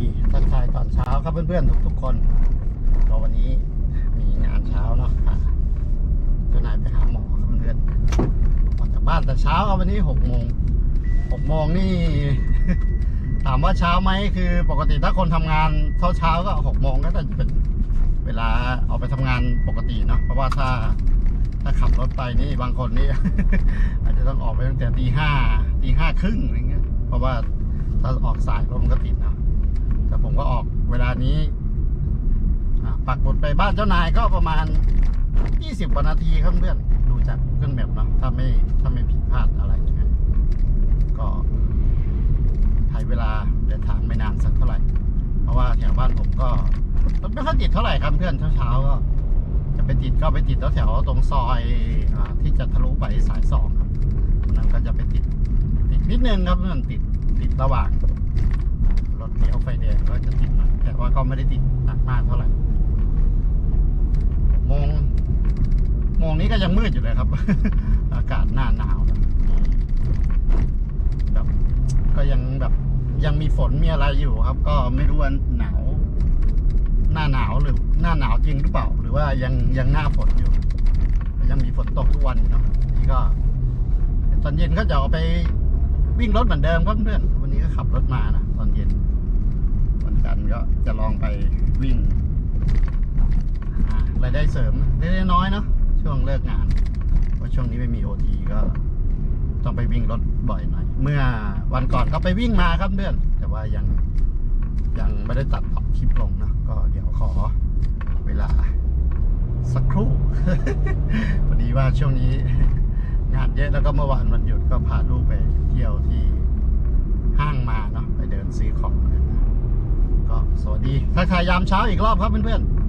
ดีทักทายตอนเช้าครับเพื่อนๆทุกๆคนก็วันนี้มีงานเช้าเนาะเจ้านายไปหาหมอครับเพื่อนๆออกจากบ้านแต่เช้าครับวันนี้หกโมงหกโมงนี่ ถามว่าเช้าไหมคือปกติถ้าคนทำงานเช้าเช้าก็หกโมงก็จะเป็นเวลาออกไปทำงานปกติเนาะเพราะว่าถ้าถ้าขับรถไปนี่บางคนนี่อาจจะต้องออกไปตั้งแต่ตีห้าตีห้าครึ่งอะไรเงี้ยเพราะว่าถ้าออกสายรถมันก็ติดนะ แต่ผมก็ออกเวลานี้ปักหมดไปบ้านเจ้านายก็ประมาณ 20ว่านาทีครับเพื่อนดูจากเครื่องแบบเนาะถ้าไม่ถ้าไม่ผิดพลาดอะไรยังไงก็ใช้เวลาเดินทางไม่นานสักเท่าไหร่ เพราะว่าแถวบ้านผมก็รถไม่ค่อยติดเท่าไหร่ครับเพื่อนเช้าๆก็จะไปติดก็ไปติดแถวๆตรงซอยอที่จะทะลุไปสายสองครับนั้นก็จะไปติดติดนิดนึงครับเพื่อนติดติดระหว่าง เลี้ยวไฟแดงก็จะติดหน่อยแต่ว่าก็ไม่ได้ติดหนักมากเท่าไหร่โมงโมงนี้ก็ยังมืดอยู่เลยครับ อากาศหน้าหนาวแบบก็ยังแบบยังมีฝนมีอะไรอยู่ครับ ก็ไม่รู้ว่าหนาว หน้าหนาวหรือหน้าหนาวจริงหรือเปล่า หรือว่ายังยังหน้าฝนอยู่ยังมีฝนตกทุกวันอยู่เนาะนี่ก็ ตอนเย็นก็จะออกไปวิ่งรถเหมือนเดิมครับเพื่อนวันนี้ก็ขับรถมานะันจันทร์ก็จะลองไปวิ่งรายได้เสริมเล็กน้อยเนาะช่วงเลิกงานเพราะช่วงนี้ไม่มีโอทีก็ ต้องไปวิ่งรถบ่อยหน่อย เมื่อวันก่อนก็ไปวิ่งมาครับเพื่อน แต่ว่ายังยังไม่ได้ตัดคลิปลงนะก็เดี๋ยวขอเวลาสักครู่พอดีว่าช่วงนี้งานเยอะแล้วก็เมื่อวานวันหยุดก็พาลูกไปเที่ยวที่ห้างมาเนาะไปเดินซื้อของนะก็ สวัสดีทักทายยามเช้าอีกรอบครับเพื่อนๆ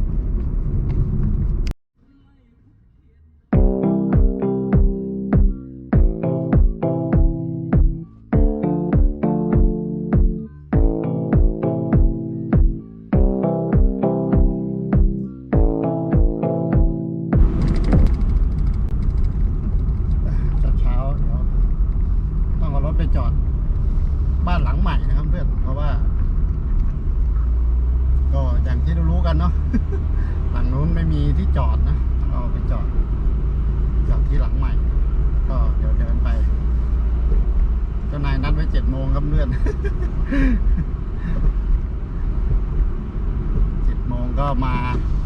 โมงครับเพื่อนเจ็ดโมงก็มา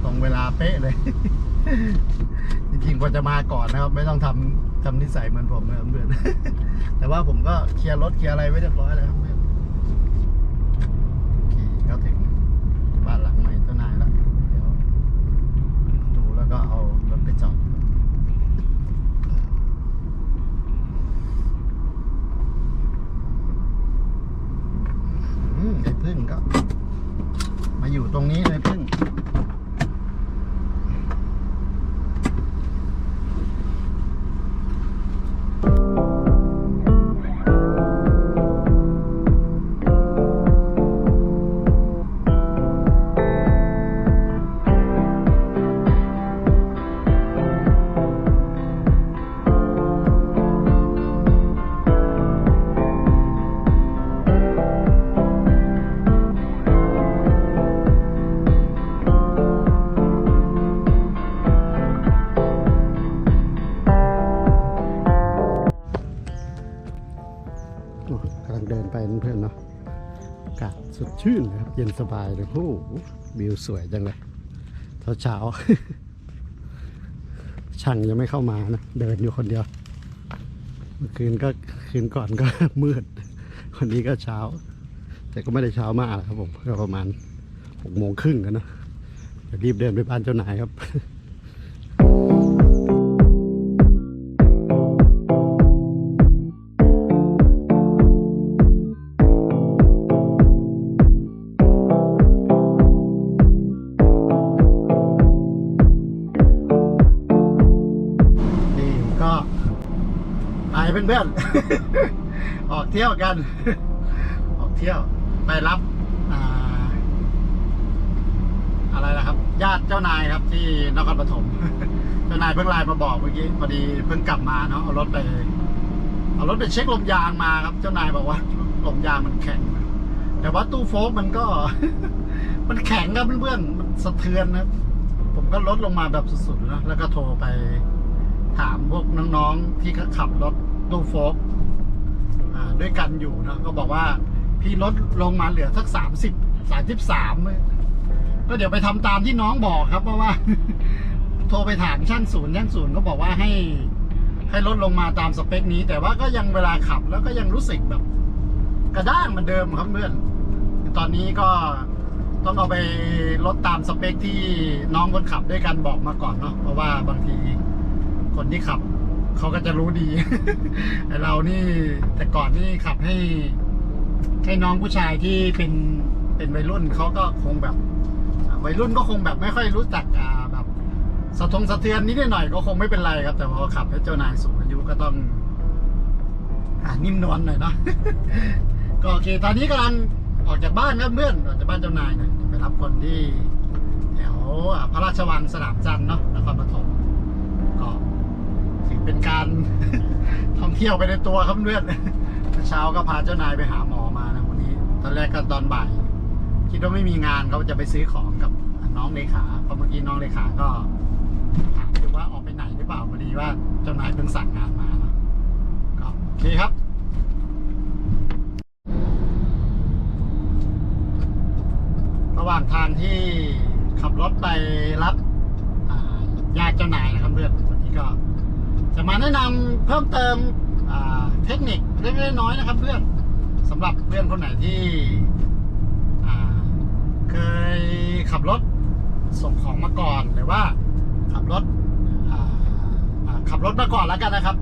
ตรงเวลาเป๊ะเลย จริงๆควรจะมาก่อนนะครับ ไม่ต้องทำทำนิสัยเหมือนผมนะครับเพื่อนแต่ว่าผมก็เคลียร์รถเคลียร์อะไรไว้เรียบร้อยแล้วครับเพื่อนโอเคก็ถึงบ้านหลังใหม่เจ้านายแล้วเดี๋ยวดูแล้วก็เอารถไปจอด กำลังเดินไปเพื่อนเนาะอากาศสดชื่นครับ เย็นสบายเลยโอ้โหวิวสวยจังเลยเช้าๆช่างยังไม่เข้ามานะ เดินอยู่คนเดียว เมื่อคืนก็คืนก่อนก็มืดวันนี้ก็เช้า แต่ก็ไม่ได้เช้ามากหรอกครับผมก็ประมาณหกโมงครึ่งกันนะเดี๋ยวรีบเดินไปบ้านเจ้านายครับ ไปเพื่อนๆ ออกเที่ยวกัน ออกเที่ยวไปรับอ่าอะไรนะครับ ญาติเจ้านายครับที่นครปฐม เจ้านายเพิ่งไลน์มาบอกเมื่อกี้พอดีเพิ่งกลับมาเนาะเอารถไป เอารถไปเช็คลมยางมาครับ เจ้านายบอกว่าลมยางมันแข็ง แต่ว่าตู้โฟกมันก็ มันแข็งครับเพื่อนๆ มันสะเทือนนะครับผมก็ลดลงมาแบบสุดๆนะแล้วก็โทรไปถามพวกน้องๆที่เขาขับรถ ตู้โฟกด้วยกันอยู่นะก็บอกว่า พี่ลดลงมาเหลือสักสามสิบสามสิบสามก็เดี๋ยวไปทำตามที่น้องบอกครับ เพราะว่า โทรไปถามช่างศูนย์ช่างศูนย์ก็บอกว่าให้ ให้ลดลงมาตามสเปคนี้ แต่ว่าก็ยังเวลาขับแล้วก็ยังรู้สึกแบบ กระด้างเหมือนเดิมครับเพื่อนตอนนี้ก็ต้องเอาไปลดตามสเปคที่น้องคนขับด้วยกันบอกมาก่อนเนาะเพราะว่าบางทีคนที่ขับ เขาก็จะรู้ดี ไอเรานี่แต่ก่อนนี่ขับให้ให้น้องผู้ชายที่เป็นเป็นวัยรุ่นเขาก็คงแบบวัยรุ่นก็คงแบบไม่ค่อยรู้จักอ่าแบบสะทงสะเทือนนิดหน่อยก็คงไม่เป็นไรครับ แต่พอขับให้เจ้านายสูงอายุก็ต้องอ่านิ่มนวลหน่อยเนาะก็โอเคตอนนี้กำลังออกจากบ้านครับเพื่อนออกจากบ้านเจ้านายหน่อยไปรับคนที่แถวพระราชวังสนามจันทร์เนาะนครปฐมก็ ถือเป็นการ ท่องเที่ยวไปในตัวครับเพื่อนเช้าก็พาเจ้านายไปหาหมอมานะวันนี้ ตอนแรกก็ตอนบ่าย คิดว่าไม่มีงานเขาจะไปซื้อของกับน้องเลขาเพราะเมื่อกี้น้องเลขาก็ถามว่าออกไปไหนหรือเปล่าพอดีว่าเจ้านายเพิ่งสั่งงานมานะก็โอเคครับระหว่างทางที่ขับรถไปรับอ่าญาติเจ้านายนะครับเพื่อนวันนี้ก็ มาแนะนำเพิ่มเติมเทคนิคเล็กๆน้อยๆนะครับ เพื่อนสำหรับเพื่อนคนไหนที่เคยขับรถส่งของมาก่อนหรือว่าขับรถขับรถมาก่อนแล้วกันนะครับ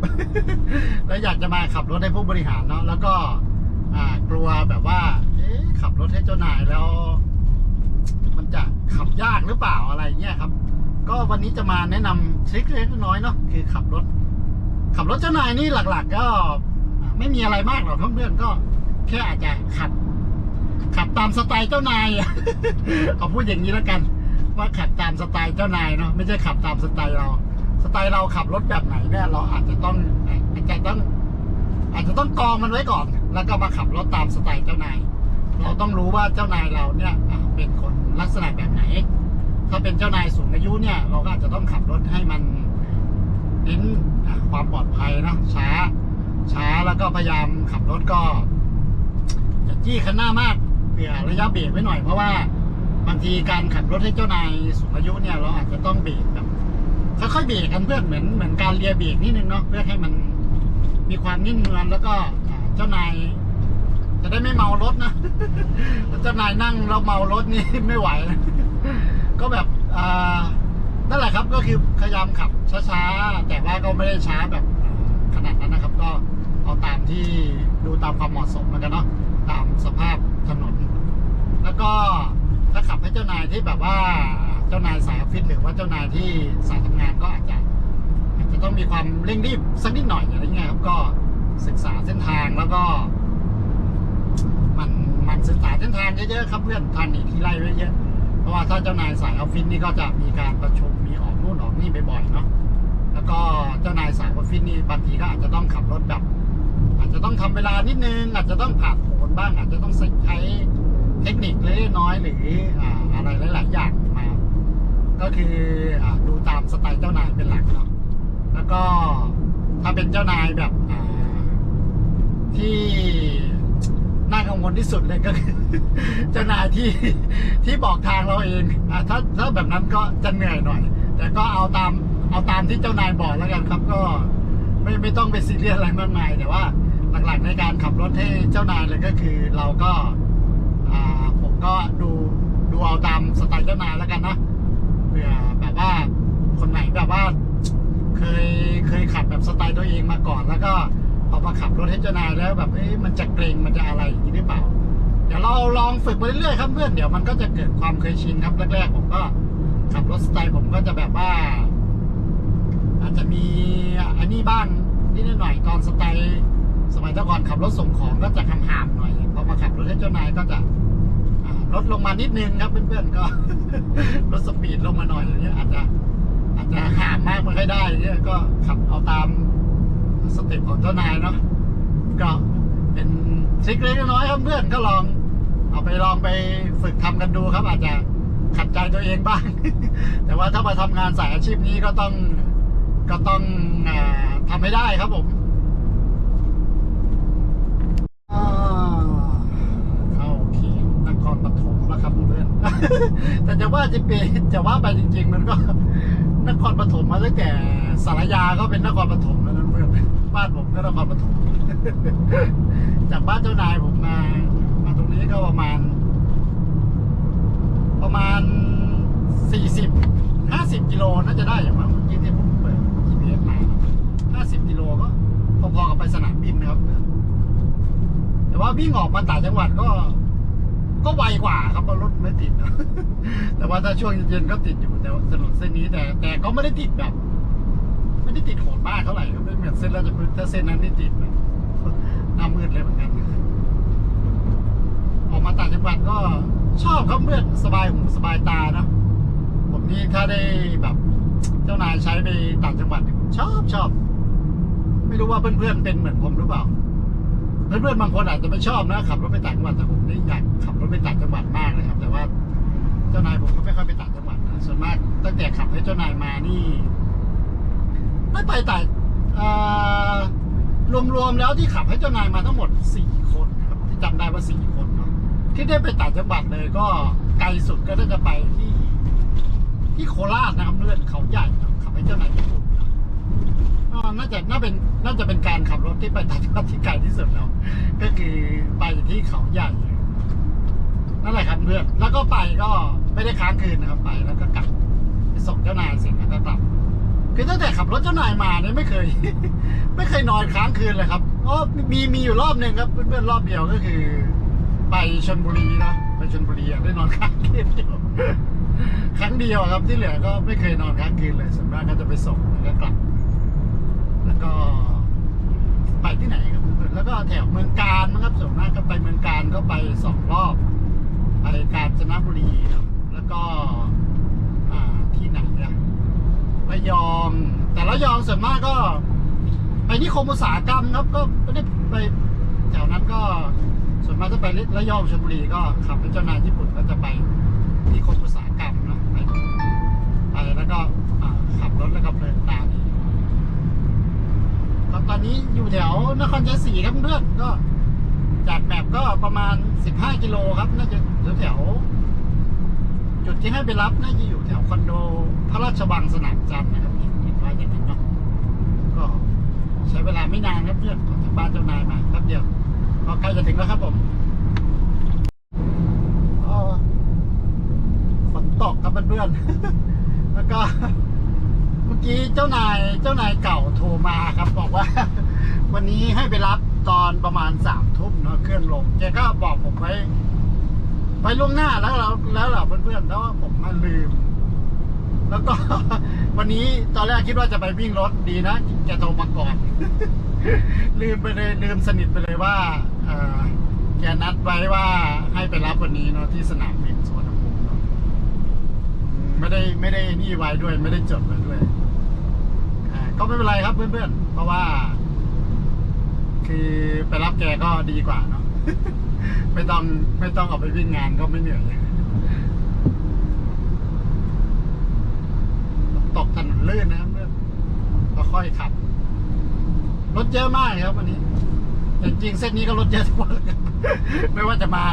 แล้วอยากจะมาขับรถให้ผู้บริหารเนาะแล้วก็กลัวแบบว่าขับรถให้เจ้านายแล้ว มันจะขับยากหรือเปล่าอะไรเงี้ยครับ ก็วันนี้จะมาแนะนำทริคเล็กน้อยเนาะคือขับรถ ขับรถเจ้านายนี่หลัก ๆ ก็ไม่มีอะไรมากหรอกเพื่อนๆก็แค่อาจจะขับ ขับตามสไตล์เจ้านายเอาพูดอย่างนี้แล้วกัน ว่าขับตามสไตล์เจ้านายเนาะไม่ใช่ขับตามสไตล์เรา สไตล์เราขับรถแบบไหนเนี่ยเราอาจจะต้องอาจจะต้อง อาจจะต้องกองมันไว้ก่อน แล้วก็มาขับรถตามสไตล์เจ้านาย เราต้องรู้ว่าเจ้านายเราเนี่ยเป็นคนลักษณะแบบไหน ถ้าเป็นเจ้านายสูงอายุเนี่ย เราก็อาจจะต้องขับรถให้มัน เน้นความปลอดภัยนะช้า ช้าแล้วก็พยายามขับรถก็จะจี้คันหน้ามากเผื่อระยะเบรกไว้หน่อยเพราะว่าบางทีการขับรถให้เจ้านายสูงอายุเนี่ยเราอาจจะต้องเบรกแบบค่อยๆเบรกกันเพื่อนเหมือนเหมือนการเลียเบรกนิดนึงเนาะเพื่อให้มันมีความนิ่มนวลแล้วก็เจ้านายจะได้ไม่เมารถนะเจ้านายนั่งแล้วเมารถนี่ไม่ไหวนะก็แบบอ่า นั่นแหละครับก็คือพยายามขับช้าๆ แต่ว่าก็ไม่ได้ช้าแบบขนาดนั้นนะครับ ก็เอาตามที่ดูตามความเหมาะสมแล้วกันเนาะตามสภาพถนน แล้วก็ถ้าขับให้เจ้านายที่แบบว่าเจ้านายสายออฟฟิศหรือว่าเจ้านายที่สายทำงานก็อาจจะอาจจะต้องมีความเร่งรีบสักนิดหน่อยอะไรเงี้ยครับก็ศึกษาเส้นทางแล้วก็ มันมันศึกษาเส้นทางเยอะๆครับเพื่อนทางหนีที่ไล่ไว้เยอะ เพราะว่าถ้าเจ้านายสายออฟฟิศนี่ก็จะมีการประชุมมีออกนู่นออกนี่บ่อยๆเนาะแล้วก็เจ้านายสายออฟฟิศนี่บางทีก็อาจจะต้องขับรถแบบ อาจจะต้องทำเวลานิดนึง อาจจะต้องผ่านผนบ้าง อาจจะต้องใช้เทคนิคเล็กน้อยหรืออ่าอะไรหลาย ๆ อย่างมา ก็คืออดูตามสไตล์เจ้านายเป็นหลักเนาะแล้วก็ถ้าเป็นเจ้านายแบบที่ น่ากังวลที่สุดเลยก็คือเจ้านายที่ที่บอกทางเราเองอะถ้าถ้าแบบนั้นก็จะเหนื่อยหน่อย แต่ก็เอาตามเอาตามที่เจ้านายบอกแล้วกันครับ ก็ไม่ไม่ต้องไปซีเรียสอะไรมากมายแต่ว่าหลักๆในการขับรถให้เจ้านายเลยก็คือ เราก็อ่าผมก็ดูดูเอาตามสไตล์เจ้านายแล้วกันนะเผื่อแบบว่าคนไหนแบบว่าเคยเคยขับแบบสไตล์ตัวเองมาก่อนแล้วก็ พอมาขับรถให้เจ้านายแล้วแบบเอ๊ะมันจะเกรงมันจะอะไรอย่างนี้หรือเปล่า เดี๋ยวเราลองฝึกไปเรื่อยๆครับเพื่อนเดี๋ยวมันก็จะเกิดความเคยชินครับแรกๆผมก็ขับรถสไตล์ผมก็จะแบบว่า อาจจะมีอันนี้บ้างนิดหน่อยตอนสไตล์สมัยต่ก่อนขับรถส่งของก็จะคำหามหน่อยพอมาขับรถให้เจ้านายก็จะลดลงมานิดนึงครับเพื่อนๆก็ลดสปีดลงมาหน่อยอย่างเงี้ยอาจจะอาจจะหามมากไม่ค่อยได้เนี่ยก็ขับเอาตาม ต็ปของเจ้านายเนาะก็เป็นทริคเล็กน้อยครับเพื่อนก็ลองเอาไปลองไปฝึกทำกันดูครับ อาจจะขัดใจตัวเองบ้าง แต่ว่าถ้ามาทำงานสายอาชีพนี้ก็ต้องก็ต้องอาทำให้ได้ครับผมเข้าเขียงนครปฐมแล้วครับเพื่อนแต่จะว่าจะเป็นจะว่าไปจริง ๆ มันก็นครปฐมมาตั้งแต่สารยาก็เป็นนครปฐมแล้ว บ้านผมก็นครปฐมจากบ้านเจ้านายผมมา มาตรงนี้ก็ประมาณ ประมาณสี่สิบห้าสิบกิโลน่าจะได้อย่างมั้งเมื่อกี้ที่ผมเปิด GPS มาห้าสิบกิโลก็พอๆกับไปสนามบินนะครับ แต่ว่าวิ่งออกมาต่างจังหวัดก็ ก็ไวกว่าครับเพราะรถไม่ติด แต่ว่าถ้าช่วงเย็นๆก็ติดอยู่แต่ถนนเส้นนี้แต่ แต่ก็ไม่ได้ติดแบบ ไม่ได้ติดโหดมากเท่าไหร่ก็ไม่เหมือนเส้นราชพฤกษ์ถ้าเส้นนั้นนี่ติดหน้ามืดเลยเหมือนกันออกมาต่างจังหวัดก็ชอบครับเพื่อนสบายหูสบายตานะผมนี่ถ้าได้แบบเจ้านายใช้ไปต่างจังหวัดชอบชอบ ไม่รู้ว่าเพื่อนๆเป็นเหมือนผมหรือเปล่า เพื่อนๆบางคนอาจจะไม่ชอบนะขับรถไปต่างจังหวัดแต่ผมนี่อยากขับรถไปต่างจังหวัดมากเลยครับ แต่ว่าเจ้านายผมก็ไม่ค่อยไปต่างจังหวัดนะส่วนมากตั้งแต่ขับให้เจ้านายมานี่ ไม่ไปแต่รวมๆแล้วที่ขับให้เจ้านายมาทั้งหมดสี่คนครับที่จำได้ว่าสี่คนเนาะที่ได้ไปต่างจังหวัดเลยก็ไกลสุดก็น่าจะไปที่ที่โคราชนะครับเลื่อนเขาใหญ่ครับขับให้เจ้านายญี่ปุ่นนะอ่าน่าจะน่าเป็นน่าจะเป็นการขับรถที่ไปต่างจังหวัดที่ไกลที่สุดแล้ว ก็คือไปที่เขาใหญ่นั่นแหละครับเพื่อนแล้วก็ไปก็ไม่ได้ค้างคืนนะครับไปแล้วก็กลับไปส่งเจ้านายเสร็จแล้วก็กลับ คือตั้งแต่ขับรถเจ้านายมาเนี่ยไม่เคย ไม่เคยนอนค้างคืนเลยครับอ๋อมีมีอยู่รอบหนึ่งครับ เพื่อนๆรอบเดียวก็คือ ไปชนบุรีเนะไปชนบุรีได้นอนค้างคืนอยู่ครั้งเดียวครับที่เหลือก็ไม่เคยนอนค้างคืนเลยส่วนมากก็จะไปส่งแล้วก็กลับ แล้วก็ ไปที่ไหนครับเพื่อนๆแล้วก็แถวเมืองการนะครับส่วนมากก็ไปเมืองการก็ไปสองรอบ ไปกาญจนบุรีเนอะแล้วก็ ระยอง แต่ระยองส่วนมากก็ ไปนิคมอุตสาหกรรมครับ ก็ไม่ได้ไปแถวนั้นก็ส่วนมากจะไประยองชลบุรีก็ขับไปเจ้านายญี่ปุ่นก็จะไปนิคมอุตสาหกรรมเนอะไปไปแล้วก็ขับรถแล้วก็เพลินตามก็ตอนนี้อยู่แถวนครชัยศรีครับเพื่อนก็จากแมปก็ประมาณ 15 กิโลครับ น่าจะแถว จุดที่ให้ไปรับน่าจะอยู่แถวคอนโดพระราชวังสนามจันทร์นะครับเห็นเห็นไว้อย่างนั้นเนาะก็ใช้เวลาไม่นานครับเพื่อนออกจากบ้านเจ้านายมาแป๊บเดียวก็ใกล้จะถึงแล้วครับผมฝนตกครับเพื่อนๆแล้วก็เมื่อกี้เจ้านายเจ้านายเก่าโทรมาครับ บอกว่า วันนี้ให้ไปรับตอนประมาณสามทุ่มเนาะเครื่องลงแกก็บอกผมไว้ ไปล่วงหน้าแล้วเราแล้วเหรอเพื่อนๆแล้วผมมาลืม แล้วก็ วันนี้ตอนแรกคิดว่าจะไปวิ่งรถดีนะแกโทรมาก่อน ลืมไปเลยลืมสนิทไปเลยว่าเอ่อแกนัดไว้ว่าให้ไปรับวันนี้เนาะที่สนามบินสุวรรณภูมิเนาะอืมไม่ได้ไม่ได้นี่ไว้ด้วยไม่ได้จดไว้ด้วยอ่าก็ไม่เป็นไรครับเพื่อนๆเพราะว่า คือไปรับแกก็ดีกว่าเนาะ ไม่ต้องไม่ต้องออกไปวิ่งงานก็ไม่เหนื่อยตกถนนลื่นนะครับเพื่อนก็ค่อยขับ รถเยอะมากครับวันนี้แต่จริงๆเส้นนี้ก็รถเยอะทุกวันเลยไม่ว่าจะมา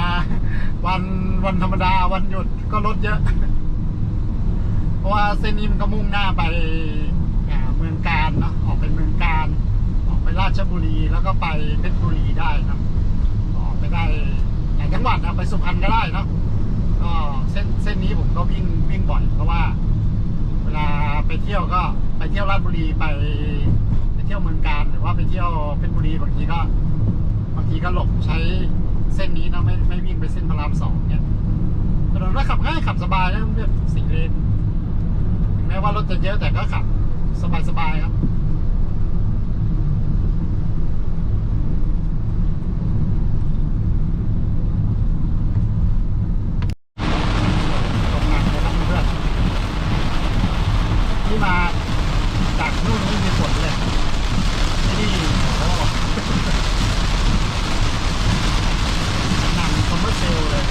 วันวันธรรมดาวันหยุดก็รถเยอะ เพราะว่าเส้นนี้มันก็มุ่งหน้าไปเมืองการเนาะออกไปเมืองการออกไปราชบุรีแล้วก็ไปเพชรบุรีได้นะ ไปได้หลายจังหวัดนะไปสุพรรณก็ได้เนาะก็เส้นเส้นนี้ผมก็วิ่งวิ่งบ่อยเพราะว่า เวลาไปเที่ยวก็ไปเที่ยวราชบุรีไปไปเที่ยวเมืองการหรือว่าไปเที่ยวเพชรบุรีบางทีก็บางทีก็หลบใช้เส้นนี้นะไม่ไม่วิ่งไปเส้นพระรามสองเนี่ยถนนก็ขับง่ายขับสบายนะเพื่อนสี่เลนถึงแม้ว่ารถจะเยอะแต่ก็ขับสบายสบายๆครับ ตกหนักเลยครับเพื่อนที่มาจากนู่นไม่มีฝนเลยที่นี่โอ้โหหนังคอมเมอร์เซลเลย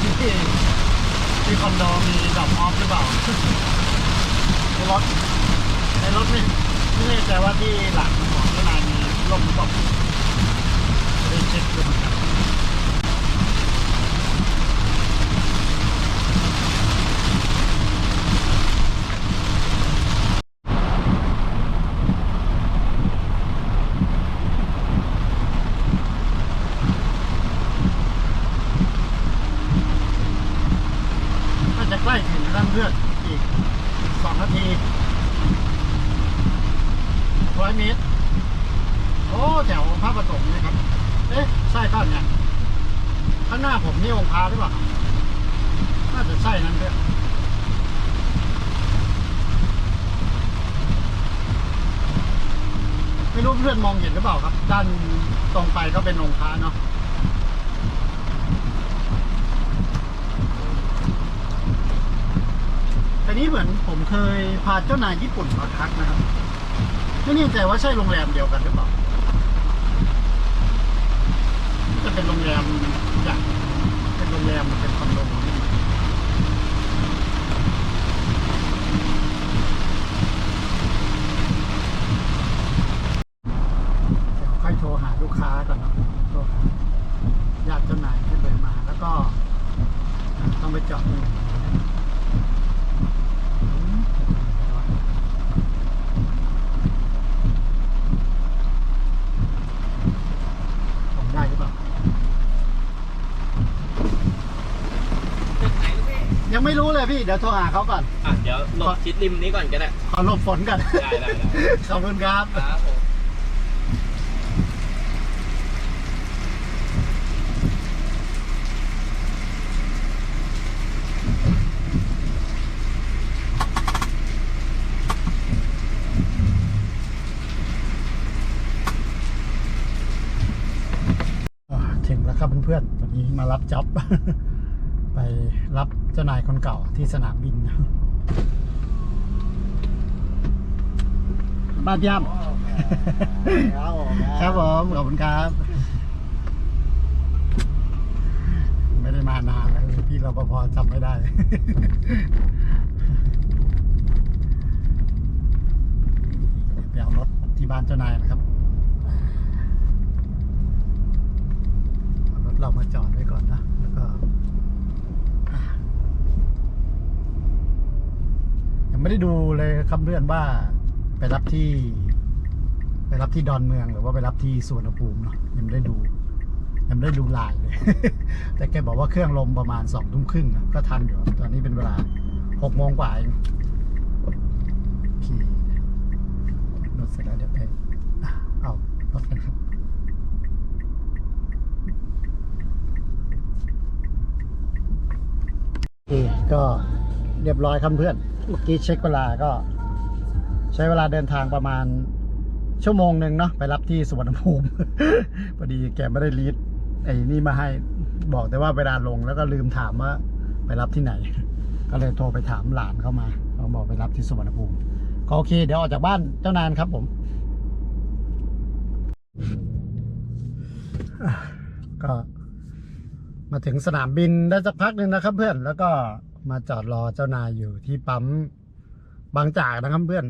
ที่ที่คอนโดมีดรอปออฟหรือเปล่า ในรถในรถไม่ไม่แน่ใจว่าที่หลังของเจ้านายมีร่มหรือเปล่าไม่ได้เช็คดูเหมือนกันน่าจะใกล้ถึงแล้วเพื่อนอีกสองนาทีร้อยเมตร โอ้แถวพระประสงค์นะครับ เอ๊ะ ใช่ป่ะเนี่ย ข้างหน้าผมนี่องค์พระหรือเปล่า น่าจะใช่นั่นเพื่อนไม่รู้เพื่อนมองเห็นหรือเปล่าครับ ด้านตรงไปก็เป็นองค์พระเนาะแต่นี้เหมือนผมเคยพาเจ้านายญี่ปุ่นมาพักนะครับ ไม่แน่ใจว่าใช่โรงแรมเดียวกันหรือเปล่า จะเป็นโรงแรมใหญ่เป็นโรงแรมเป็นเดี๋ยวค่อยโทรหาลูกค้าก่อนเนาะโทรหาญาติเจ้านายที่เดินมา แล้วก็ต้องไป จอดนี่ผมได้หรือเปล่าตึกไหนลูกพี่ยังไม่รู้เลยพี่ เดี๋ยวโทรหาเขาก่อน อะ เดี๋ยวหลบชิดริมนี้ก่อนก็ได้ขอหลบฝนก่อน ได้ได้ได้ขอบคุณครับ ครับผม อ่าถึงแล้วครับเพื่อนๆวันนี้มารับจ็อบ ไปรับเจ้านายคนเก่าที่สนามบินบ้านย่ำครับผมขอบคุณครับ ไม่ได้มานานแล้วพี่รปภจำไม่ได้ไปเอารถที่บ้านเจ้านายนะครับ เรามาจอดไว้ก่อนนะ แล้วก็ ยังไม่ได้ดูเลยครับเพื่อนว่า ไปรับที่ ไปรับที่ดอนเมืองหรือว่าไปรับที่สวนภูมิเนาะยังไม่ได้ดู ยังไม่ได้ดูลายเลย แต่แกบอกว่าเครื่องลมประมาณสองทุ่มครึ่งนะก็ทันอยู่ ตอนนี้เป็นเวลาหกโมงกว่าเองขี่รถเสร็จแล้วเดี๋ยวไปเอารถกันครับ นี่ ก็เรียบร้อยครับเพื่อนเมื่อกี้เช็คเวลาก็ ใช้เวลาเดินทางประมาณชั่วโมงหนึ่งเนาะไปรับที่สุวรรณภูมิพอดีแกไม่ได้ลีดไอ้นี่มาให้บอกแต่ว่าเวลาลงแล้วก็ลืมถามว่าไปรับที่ไหน ก็เลยโทรไปถามหลานเข้ามาเขาบอกไปรับที่สุวรรณภูมิก็โอเค เดี๋ยวออกจากบ้านเจ้านานครับผมก็มาถึงสนามบินได้สักพักหนึ่งนะครับเพื่อนแล้วก็ มาจอดรอเจ้านายอยู่ที่ปั๊มบางจากนะครับเพื่อน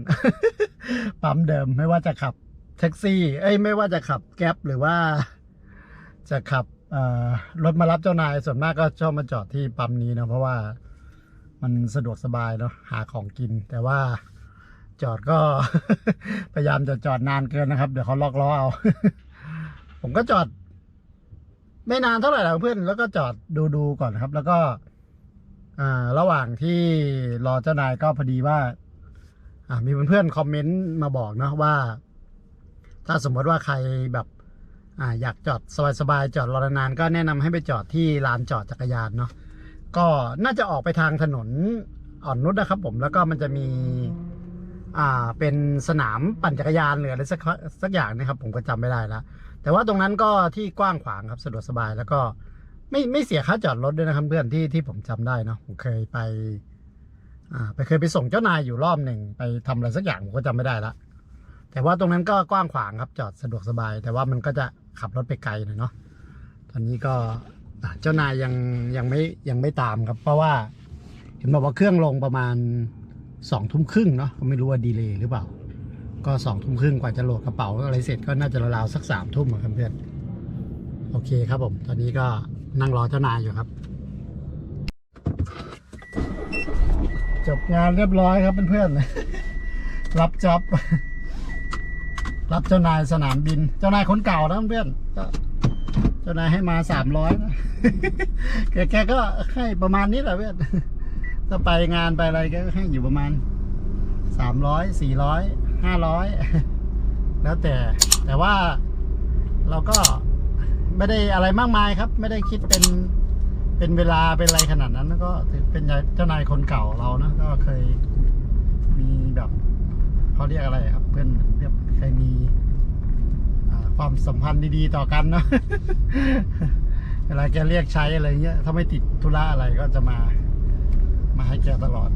ปั๊มเดิมไม่ว่าจะขับแท็กซี่ เอ้ยไม่ว่าจะขับแก๊ปหรือว่าจะขับรถมารับเจ้านายส่วนมากก็ชอบมาจอดที่ปั๊มนี้นะเพราะว่ามันสะดวกสบายเนาะหาของกิน แต่ว่าจอดก็ พยายามจะจอดนานเกินนะครับ เดี๋ยวเขาล็อกล้อเอา ผมก็จอด ไม่นานเท่าไหร่หรอกเพื่อน แล้วก็จอดดูดูก่อนครับ แล้วก็ อ่า ระหว่างที่รอเจ้านายก็พอดีว่า อ่า มีเพื่อนๆคอมเมนต์มาบอกเนาะว่า ถ้าสมมติว่าใครแบบ อ่า อยากจอดสบายๆจอดรอนานๆก็แนะนำให้ไปจอดที่ลานจอดจักรยานเนาะก็น่าจะออกไปทางถนนอ่อนนุชนะครับผมแล้วก็มันจะมีอ่าเป็นสนามปั่นจักรยานหรืออะไรสักสักอย่างนะครับ ผมก็จำไม่ได้ล้วแต่ว่าตรงนั้นก็ที่กว้างขวางครับสะดวกสบายแล้วก็ ไม่ไม่เสียค่าจอดรถด้วยนะครับเพื่อนที่ที่ผมจำได้เนาะผมเคยไป อ่า ไปเคยไปส่งเจ้านายอยู่รอบหนึ่งไปทำอะไรสักอย่างผมก็จำไม่ได้ละแต่ว่าตรงนั้นก็กว้างขวางครับจอดสะดวกสบาย แต่ว่ามันก็จะขับรถไปไกลหน่อยเนาะตอนนี้ก็เจ้านายยังยังไม่ยังไม่ตามครับ เพราะว่า เห็นบอกว่าเครื่องลงประมาณสองทุ่มครึ่งเนาะก็ไม่รู้ว่าดีเลย์หรือเปล่า ก็สองทุ่มครึ่งกว่าจะโหลดกระเป๋าอะไรเสร็จก็น่าจะราวๆสักสามทุ่มครับเพื่อนโอเคครับผม ตอนนี้ก็ นั่งรอเจ้านายอยู่ครับ จบงานเรียบร้อยครับเพื่อนๆรับจ็อบรับเจ้านายสนามบิน เจ้านายคนเก่านะเพื่อนเจ้านายให้มาสามร้อยนะแกแกก็ให้ประมาณนี้แหละเพื่อนถ้าไปงานไปอะไรแกก็ให้อยู่ประมาณสามร้อยสี่ร้อยห้าร้อยแล้วแต่แต่ว่าเราก็ ไม่ได้อะไรมากมายครับ ไม่ได้คิดเป็นเป็นเวลาเป็นอะไรขนาดนั้นแล้วก็ถือเป็นเจ้านายคนเก่าเรานะก็เคยมีแบบเขาเรียกอะไรครับ เพื่อนเรียกเคยมีความสัมพันธ์ดีๆต่อกันเนาะเวลาแกเรียกใช้อะไรเงี้ยถ้าไม่ติดธุระอะไรก็จะมา มาให้แกตลอด